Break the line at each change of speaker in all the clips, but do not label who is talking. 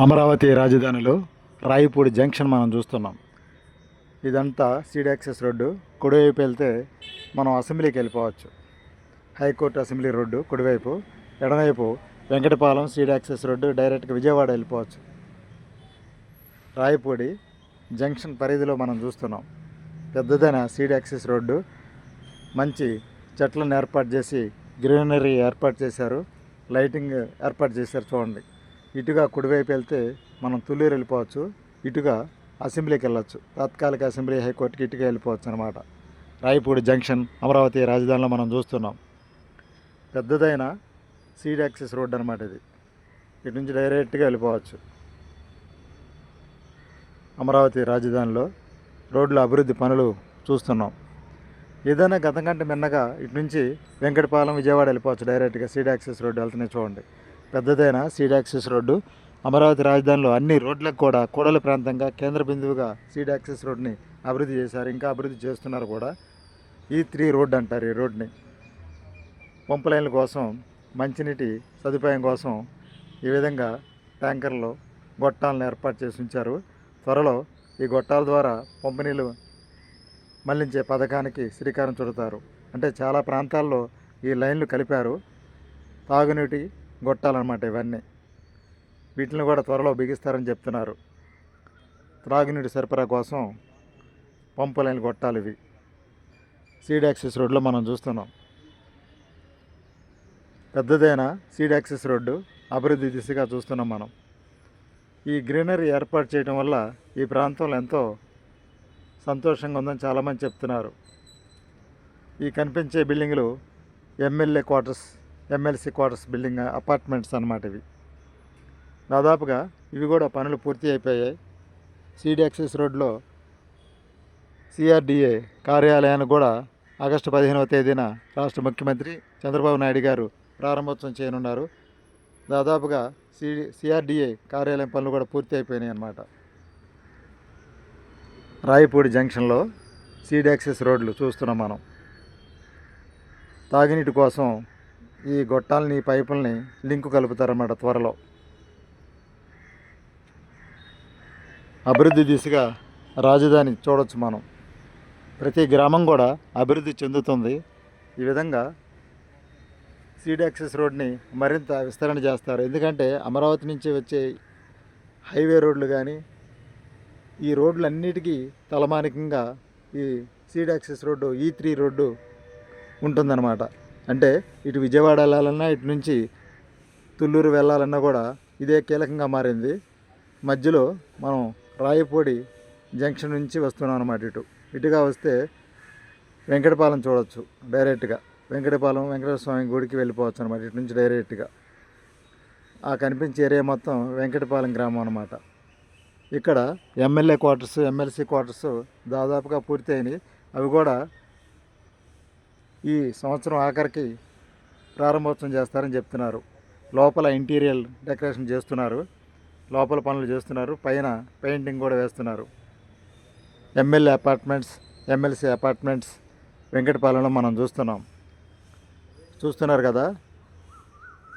అమరావతి రాజధానిలో రాయిపూడి జంక్షన్ మనం చూస్తున్నాం. ఇదంతా సీడ్ యాక్సెస్ రోడ్డు. కుడివైపు వెళ్తే మనం అసెంబ్లీకి వెళ్ళిపోవచ్చు. హైకోర్టు అసెంబ్లీ రోడ్డు కుడివైపు ఎడమవైపు వెంకటపాలెం సీడ్ యాక్సెస్ రోడ్డు. డైరెక్ట్గా విజయవాడ వెళ్ళిపోవచ్చు. రాయపూడి జంక్షన్ పరిధిలో మనం చూస్తున్నాం. పెద్దదైన సీడ్ యాక్సెస్ రోడ్డు. మంచి చెట్లను ఏర్పాటు చేసి గ్రీనరీ ఏర్పాటు చేశారు. లైటింగ్ ఏర్పాటు చేశారు చూడండి. ఇటుగా కుడివైపు వెళ్తే మనం తుళ్ళూరు వెళ్ళిపోవచ్చు ఇటుగా అసెంబ్లీకి వెళ్ళొచ్చు. తాత్కాలిక అసెంబ్లీ హైకోర్టుకి ఇటుగా వెళ్ళిపోవచ్చు అనమాట రాయపూడి జంక్షన్ అమరావతి రాజధానిలో మనం చూస్తున్నాం. పెద్దదైన సీడ్ యాక్సెస్ రోడ్ అనమాట ఇది. ఇటు నుంచి డైరెక్ట్గా వెళ్ళిపోవచ్చు. అమరావతి రాజధానిలో రోడ్ల అభివృద్ధి పనులు చూస్తున్నాం. ఏదైనా గతం కంటే మిన్నగా ఇటు నుంచి వెంకటపాలెం విజయవాడ వెళ్ళిపోవచ్చు డైరెక్ట్గా సీడ్ యాక్సెస్ రోడ్డు వెళ్తున్నాయి చూడండి. పెద్దదైన? Seed access road. అమరావతి రాజధానిలో అన్ని రోడ్లకు కూడా కూడలి ప్రాంతంగా కేంద్ర బిందువుగా సీడ్ యాక్సెస్ రోడ్ని అభివృద్ధి చేశారు. ఇంకా అభివృద్ధి చేస్తున్నారు కూడా. ఈ త్రీ రోడ్ అంటారు ఈ రోడ్ని. పంపు లైన్ల కోసం మంచినీటి సదుపాయం కోసం ఈ విధంగా ట్యాంకర్లో గొట్టాలను ఏర్పాటు చేసి ఉంచారు. త్వరలో ఈ గొట్టాల ద్వారా పంపిణీలు మళ్ళించే పథకానికి శ్రీకారం చుడతారు. అంటే చాలా ప్రాంతాల్లో ఈ లైన్లు కలిపారు. తాగునీటి గొట్టాలన్నమాట ఇవన్నీ. వీటిని కూడా త్వరలో బిగిస్తారని చెప్తున్నారు. త్రాగునీటి సరఫరా కోసం పంపు లైన్లు గొట్టాలు ఇవి. సీడ్ యాక్సెస్ రోడ్లో మనం చూస్తున్నాం. పెద్దదైన సీడ్ యాక్సెస్ రోడ్డు అభివృద్ధి దిశగా చూస్తున్నాం మనం. ఈ గ్రీనరీ ఏర్పాటు చేయడం వల్ల ఈ ప్రాంతంలో ఎంతో సంతోషంగా ఉందని చాలామంది చెప్తున్నారు. ఈ కనిపించే బిల్డింగ్లు MLA quarters MLC quarters building apartments అన్నమాట ఇవి. దాదాపుగా ఇవి కూడా పనులు పూర్తి అయిపోయాయి. సీడీ యాక్సెస్ రోడ్లో సిఆర్డిఏ కార్యాలయాన్ని కూడా ఆగస్టు పదిహేనవ తేదీన రాష్ట్ర ముఖ్యమంత్రి చంద్రబాబు నాయుడు గారు ప్రారంభోత్సవం చేయనున్నారు. దాదాపుగా సి సిఆర్డిఏ కార్యాలయం పనులు కూడా పూర్తి అయిపోయినాయి అన్నమాట. రాయపూడి జంక్షన్లో సీడ్ యాక్సెస్ రోడ్లు చూస్తున్నాం మనం. తాగునీటి కోసం ఈ గొట్టాలని పైపుల్ని లింకు కలుపుతారన్నమాట త్వరలో. అభివృద్ధి దిశగా రాజధాని చూడొచ్చు మనం. ప్రతి గ్రామం కూడా అభివృద్ధి చెందుతుంది. ఈ విధంగా సీడ్ యాక్సెస్ రోడ్ని మరింత విస్తరణ చేస్తారు. ఎందుకంటే అమరావతి నుంచి వచ్చే హైవే రోడ్లు కానీ ఈ రోడ్లన్నిటికీ తలమానికంగా ఈ సీడ్ యాక్సెస్ రోడ్డు ఈ త్రీ రోడ్డు ఉంటుందన్నమాట. అంటే ఇటు విజయవాడ వెళ్ళాలన్నా ఇటు నుంచి తుళ్ళూరు వెళ్ళాలన్నా కూడా ఇదే కీలకంగా మారింది. మధ్యలో మనం రాయపూడి జంక్షన్ నుంచి వస్తున్నాం అనమాట ఇటు. ఇటుగా వస్తే వెంకటపాలెం చూడొచ్చు డైరెక్ట్గా. వెంకటపాలెం వెంకటేశ్వర స్వామి గుడికి వెళ్ళిపోవచ్చు అనమాట ఇటు నుంచి డైరెక్ట్గా. ఆ కనిపించే ఏరియా మొత్తం వెంకటపాలెం గ్రామం అనమాట ఇక్కడ ఎమ్మెల్యే క్వార్టర్స్ ఎమ్మెల్సీ క్వార్టర్స్ దాదాపుగా పూర్తి అయినాయి అవి కూడా ఈ సంవత్సరం ఆఖరికి ప్రారంభోత్సవం చేస్తారని చెప్తున్నారు. లోపల ఇంటీరియర్ డెకరేషన్ చేస్తున్నారు. లోపల పనులు చేస్తున్నారు. పైన పెయింటింగ్ కూడా వేస్తున్నారు. ఎమ్మెల్యే అపార్ట్మెంట్స్ ఎమ్మెల్సీ అపార్ట్మెంట్స్ వెంకటపాలెంలో మనం చూస్తున్నాం. చూస్తున్నారు కదా?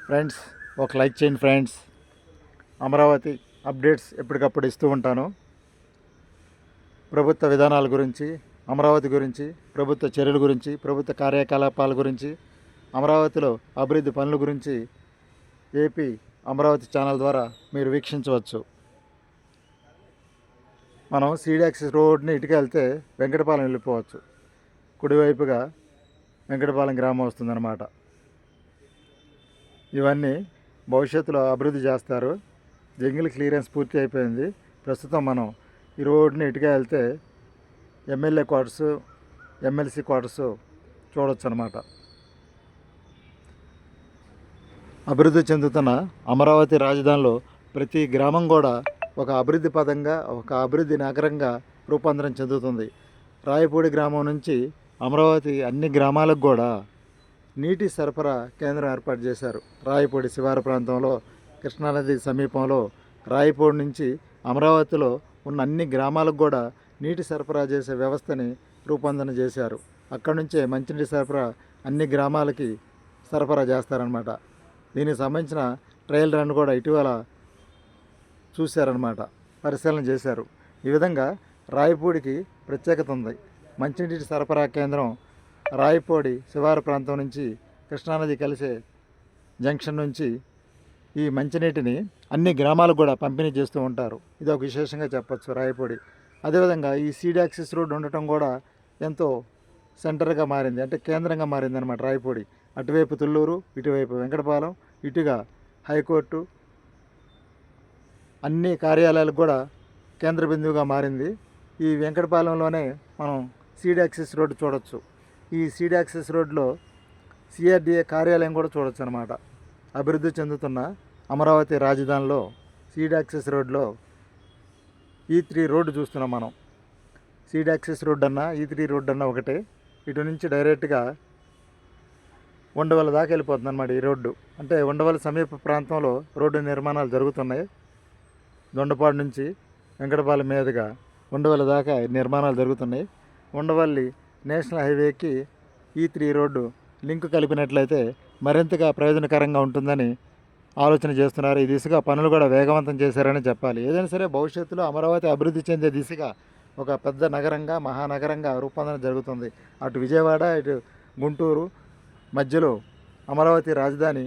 ఫ్రెండ్స్ ఒక లైక్ చేయండి ఫ్రెండ్స్. అమరావతి అప్డేట్స్ ఎప్పటికప్పుడు ఇస్తూ ఉంటాను. ప్రభుత్వ విధానాల గురించి అమరావతి గురించి ప్రభుత్వ చర్యల గురించి ప్రభుత్వ కార్యకలాపాల గురించి అమరావతిలో అభివృద్ధి పనుల గురించి ఏపీ అమరావతి ఛానల్ ద్వారా మీరు వీక్షించవచ్చు. మనం సీడాక్సిస్ రోడ్ని ఇటుక వెళ్తే వెంకటపాలెం వెళ్ళిపోవచ్చు. కుడివైపుగా వెంకటపాలెం గ్రామం వస్తుందన్నమాట. ఇవన్నీ భవిష్యత్తులో అభివృద్ధి చేస్తారు. జంగిల్ క్లియరెన్స్ పూర్తి అయిపోయింది. ప్రస్తుతం మనం ఈ రోడ్ని ఇటుక వెళ్తే ఎమ్మెల్యే క్వార్టర్స్ ఎమ్మెల్సీ క్వార్టర్స్ చూడొచ్చు అనమాట అభివృద్ధి చెందుతున్న అమరావతి రాజధానిలో ప్రతి గ్రామం కూడా ఒక అభివృద్ధి పదంగా ఒక అభివృద్ధి నగరంగా రూపాంతరం చెందుతుంది. రాయపూడి గ్రామం నుంచి అమరావతి అన్ని గ్రామాలకు కూడా నీటి సరఫరా కేంద్రం ఏర్పాటు చేశారు. రాయపూడి శివారు ప్రాంతంలో కృష్ణానది సమీపంలో రాయపూడి నుంచి అమరావతిలో ఉన్న అన్ని గ్రామాలకు కూడా నీటి సరఫరా చేసే వ్యవస్థని రూపొందన చేశారు. అక్కడి నుంచే మంచినీటి సరఫరా అన్ని గ్రామాలకి సరఫరా చేస్తారనమాట దీనికి సంబంధించిన ట్రయల్ రన్ కూడా ఇటీవల చూశారనమాట పరిశీలన చేశారు. ఈ విధంగా రాయపూడికి ప్రత్యేకత ఉంది. మంచినీటి సరఫరా కేంద్రం రాయపూడి శివారు ప్రాంతం నుంచి కృష్ణానది కలిసే జంక్షన్ నుంచి ఈ మంచినీటిని అన్ని గ్రామాలకు కూడా పంపిణీ చేస్తూ ఉంటారు. ఇది ఒక విశేషంగా చెప్పచ్చు రాయపూడి. అదేవిధంగా ఈ సీడ్ యాక్సిస్ రోడ్ ఉండటం కూడా ఎంతో సెంటర్గా మారింది. అంటే కేంద్రంగా మారింది అనమాట రాయపూడి. అటువైపు తుళ్ళూరు ఇటువైపు వెంకటపాలెం ఇటుగా హైకోర్టు. అన్ని కార్యాలయాలకు కూడా కేంద్ర బిందువుగా మారింది. ఈ వెంకటపాలెంలోనే మనం సీడ్ రోడ్డు చూడొచ్చు. ఈ సీడ్ యాక్సెస్ రోడ్లో సిఆర్డిఏ కార్యాలయం కూడా చూడొచ్చు అనమాట అభివృద్ధి చెందుతున్న అమరావతి రాజధానిలో సీడ్ యాక్సిస్ రోడ్లో ఈ త్రీ రోడ్డు చూస్తున్నాం మనం. సీడ్ యాక్సెస్ రోడ్ అన్న ఈ త్రీ రోడ్ అన్న ఒకటే. ఇటు నుంచి డైరెక్ట్గా ఉండవల దాకా వెళ్ళిపోతుంది అనమాట ఈ రోడ్డు. అంటే ఉండవల సమీప ప్రాంతంలో రోడ్డు నిర్మాణాలు జరుగుతున్నాయి. దొండపాడు నుంచి వెంకటపాలెం మీదుగా ఉండవల్లి దాకా నిర్మాణాలు జరుగుతున్నాయి. ఉండవల్లి నేషనల్ హైవేకి ఈ త్రీ రోడ్డు లింక్ కలిపినట్లయితే మరింతగా ప్రయోజనకరంగా ఉంటుందని ఆలోచన చేస్తున్నారు. ఈ దిశగా పనులు కూడా వేగవంతం చేశారని చెప్పాలి. ఏదైనా సరే భవిష్యత్తులో అమరావతి అభివృద్ధి చెందే దిశగా ఒక పెద్ద నగరంగా మహానగరంగా రూపొందన జరుగుతుంది. అటు విజయవాడ ఇటు గుంటూరు మధ్యలో అమరావతి రాజధాని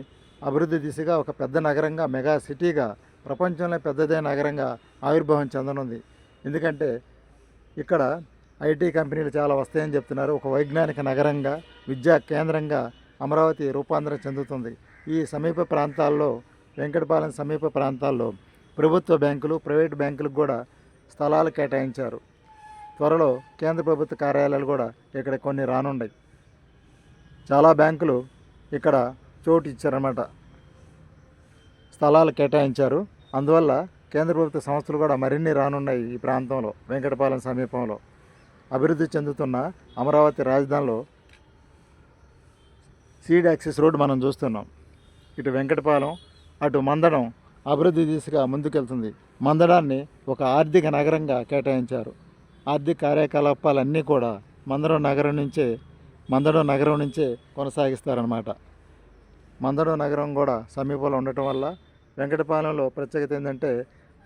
అభివృద్ధి దిశగా ఒక పెద్ద నగరంగా మెగా సిటీగా ప్రపంచంలో పెద్దదైన నగరంగా ఆవిర్భావం చెందనుంది. ఎందుకంటే ఇక్కడ ఐటీ కంపెనీలు చాలా వస్తాయని చెప్తున్నారు. ఒక వైజ్ఞానిక నగరంగా విద్యా కేంద్రంగా అమరావతి రూపాంతరం చెందుతుంది. ఈ సమీప ప్రాంతాల్లో వెంకటపాలెం సమీప ప్రాంతాల్లో ప్రభుత్వ బ్యాంకులు ప్రైవేట్ బ్యాంకులకు కూడా స్థలాలు కేటాయించారు. త్వరలో కేంద్ర ప్రభుత్వ కార్యాలయాలు కూడా ఇక్కడ కొన్ని రానున్నాయి. చాలా బ్యాంకులు ఇక్కడ చోటు ఇచ్చారన్నమాట. స్థలాలు కేటాయించారు. అందువల్ల కేంద్ర ప్రభుత్వ సంస్థలు కూడా మరిన్ని రానున్నాయి ఈ ప్రాంతంలో వెంకటపాలెం సమీపంలో. అభివృద్ధి చెందుతున్న అమరావతి రాజధానిలో సీడ్ యాక్సిస్ రోడ్ మనం చూస్తున్నాం. ఇటు వెంకటపాలెం అటు మందడం అభివృద్ధి దిశగా ముందుకెళ్తుంది. మందడాన్ని ఒక ఆర్థిక నగరంగా కేటాయించారు. ఆర్థిక కార్యకలాపాలన్నీ కూడా మందడం నగరం నుంచే మందడం నగరం నుంచే కొనసాగిస్తారనమాట మందడం నగరం కూడా సమీపంలో ఉండటం వల్ల వెంకటపాలెంలో ప్రత్యేకత ఏంటంటే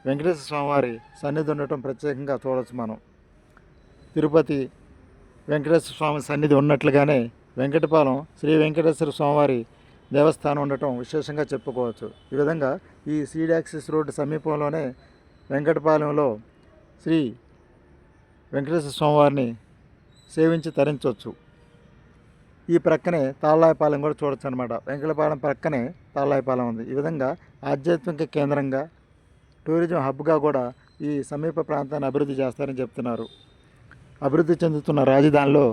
వెంకటేశ్వర స్వామివారి సన్నిధి ఉండటం ప్రత్యేకంగా చూడవచ్చు మనం. తిరుపతి వెంకటేశ్వర స్వామి సన్నిధి ఉన్నట్లుగానే వెంకటపాలెం శ్రీ వెంకటేశ్వర స్వామివారి దేవస్థానం ఉండటం విశేషంగా చెప్పుకోవచ్చు. ఈ విధంగా ఈ సీడ్ యాక్సిస్ రోడ్డు సమీపంలోనే వెంకటపాలెంలో శ్రీ వెంకటేశ్వర స్వామివారిని సేవించి తరించవచ్చు ఈ ప్రక్కనే తాళ్ళాయపాలెం కూడా చూడొచ్చు అనమాట వెంకటపాలెం ప్రక్కనే తాళ్ళాయపాలెం ఉంది. ఈ విధంగా ఆధ్యాత్మిక కేంద్రంగా టూరిజం హబ్గా కూడా ఈ సమీప ప్రాంతాన్ని అభివృద్ధి చేస్తారని చెప్తున్నారు. అభివృద్ధి చెందుతున్న రాజధానిలో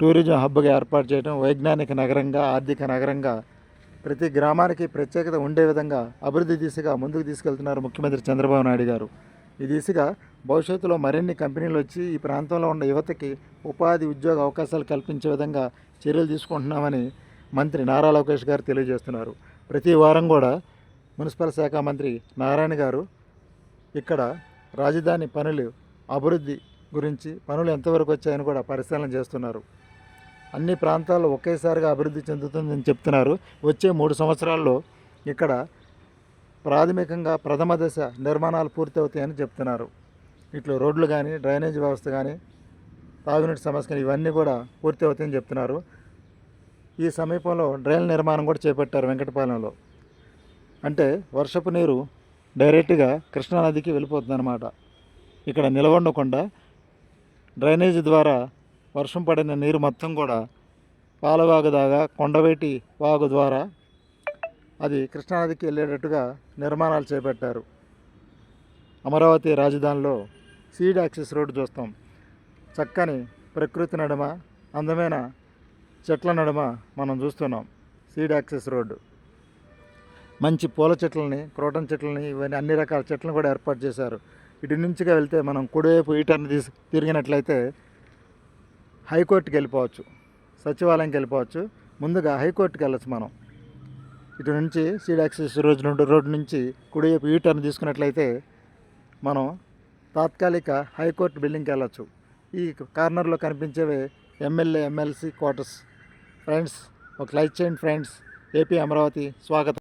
టూరిజం హబ్గా ఏర్పాటు చేయడం వైజ్ఞానిక నగరంగా ఆర్థిక నగరంగా ప్రతి గ్రామానికి ప్రత్యేకత ఉండే విధంగా అభివృద్ధి దిశగా ముందుకు తీసుకెళ్తున్నారు ముఖ్యమంత్రి చంద్రబాబు నాయుడు గారు. ఈ దిశగా భవిష్యత్తులో మరిన్ని కంపెనీలు వచ్చి ఈ ప్రాంతంలో ఉన్న యువతకి ఉపాధి ఉద్యోగ అవకాశాలు కల్పించే విధంగా చర్యలు తీసుకుంటున్నామని మంత్రి నారా లోకేష్ గారు తెలియజేస్తున్నారు. ప్రతి వారం కూడా మున్సిపల్ శాఖ మంత్రి నారాయణ గారు ఇక్కడ రాజధాని పనులు అభివృద్ధి గురించి పనులు ఎంతవరకు వచ్చాయని కూడా పరిశీలన చేస్తున్నారు. అన్ని ప్రాంతాల్లో ఒకేసారిగా అభివృద్ధి చెందుతుందని చెప్తున్నారు. వచ్చే మూడు సంవత్సరాల్లో ఇక్కడ ప్రాథమికంగా ప్రథమ దశ నిర్మాణాలు పూర్తవుతాయని చెప్తున్నారు. ఇట్లు రోడ్లు కానీ డ్రైనేజ్ వ్యవస్థ కానీ తాగునీటి సమస్య కానీ ఇవన్నీ కూడా పూర్తి అవుతాయని చెప్తున్నారు. ఈ సమీపంలో డ్రైన్ నిర్మాణం కూడా చేపట్టారు వెంకటపాలెంలో. అంటే వర్షపు నీరు డైరెక్ట్గా కృష్ణానదికి వెళ్ళిపోతుంది అనమాట ఇక్కడ నిలవండకుండా డ్రైనేజ్ ద్వారా వర్షం పడిన నీరు మొత్తం కూడా పాలవాగు దాగా కొండవేటి వాగు ద్వారా అది కృష్ణానదికి వెళ్ళేటట్టుగా నిర్మాణాలు చేపట్టారు. అమరావతి రాజధానిలో సీడ్ యాక్సిస్ రోడ్డు చూస్తాం. చక్కని ప్రకృతి నడుమ అందమైన చెట్ల నడుమ మనం చూస్తున్నాం. Seed access road. మంచి పూల చెట్లని క్రోటన్ చెట్లని ఇవన్నీ అన్ని రకాల చెట్లను కూడా ఏర్పాటు చేశారు. ఇటు నుంచిగా వెళ్తే మనం కుడివైపు ఈ టర్న్ తీసి తిరిగినట్లయితే హైకోర్టుకి వెళ్ళిపోవచ్చు సచివాలయంకి వెళ్ళిపోవచ్చు. ముందుగా హైకోర్టుకి వెళ్ళచ్చు మనం. ఇటు నుంచి సీడ్ యాక్సెస్ రోజు నుండి రోడ్డు నుంచి కుడివైపు ఈ టర్న్ తీసుకున్నట్లయితే మనం తాత్కాలిక హైకోర్టు బిల్డింగ్కి వెళ్ళచ్చు. ఈ కార్నర్లో కనిపించేవే ఎమ్మెల్యే ఎమ్మెల్సీ క్వార్టర్స్. ఫ్రెండ్స్ ఒక లైట్ చేయండి ఫ్రెండ్స్ ఏపీ అమరావతి స్వాగతం.